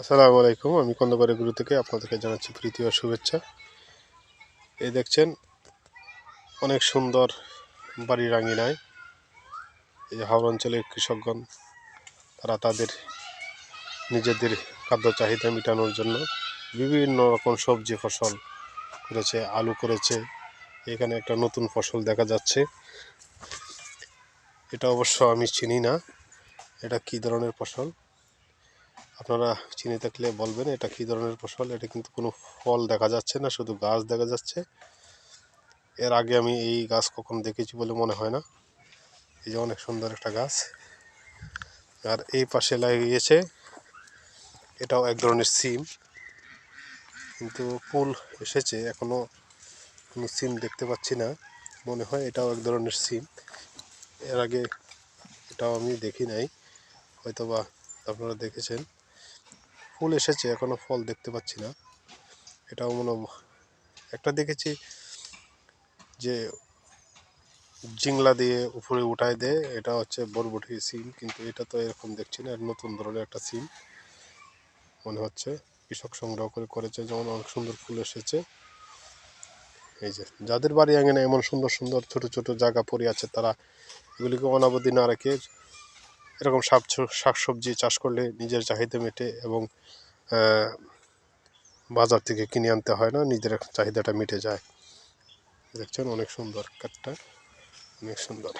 আসসালামু আলাইকুম। আমি কন্দবাড়ি গুরু থেকে আপনাদেরকে জানাচ্ছি প্রীতি ও শুভেচ্ছা। এই দেখছেন, অনেক সুন্দর বাড়ির আঙিনায় এই হাওড় অঞ্চলের কৃষকগণ, তারা তাদের নিজেদের খাদ্য চাহিদা মেটানোর জন্য বিভিন্ন রকম সবজি ফসল করেছে, আলু করেছে। এখানে একটা নতুন ফসল দেখা যাচ্ছে। এটা অবশ্য আমি চিনি না। এটা কী ধরনের ফসল? আপনারা চিনে থাকলে বলবেন এটা কী ধরনের ফসল, এটা কিন্তু কোনো ফল দেখা যাচ্ছে না, শুধু গাছ দেখা যাচ্ছে। এর আগে আমি এই গাছ কখন দেখেছি বলে মনে হয় না। এই যে অনেক সুন্দর একটা গাছ। আর এই পাশে লাগিয়েছে, এটাও এক ধরনের সিম। কিন্তু ফুল এসেছে এখনও কোনো সিম দেখতে পাচ্ছি না। মনে হয় এটাও এক ধরনের সিম। এর আগে এটাও আমি দেখি নাই। হয়তোবা আপনারা দেখেছেন। ফুল এসেছে, এখনও ফল দেখতে পাচ্ছি না। এটাও মনে একটা দেখেছি যে জিংলা দিয়ে উপরে উঠায় দেয় এটা হচ্ছে বরবটি সিম, কিন্তু এটা তো এরকম দেখছি না নতুন ধরনের একটা সিম। মনে হচ্ছে কৃষক সংগ্রহ করে করেছে, যেমন অনেক সুন্দর ফুল এসেছে। এই যে, যাদের বাড়ি আঙিনে এমন সুন্দর সুন্দর ছোট ছোট জায়গা পড়ে আছে, তারা এগুলিকে অনাবধি না রেখে এরকম শাক শাকসবজি চাষ করলে নিজের চাহিদা মেটে এবং বাজার থেকে কিনে আনতে হয় না, নিজের চাহিদাটা মিটে যায়। দেখছেন অনেক সুন্দর কাঠটা, অনেক সুন্দর।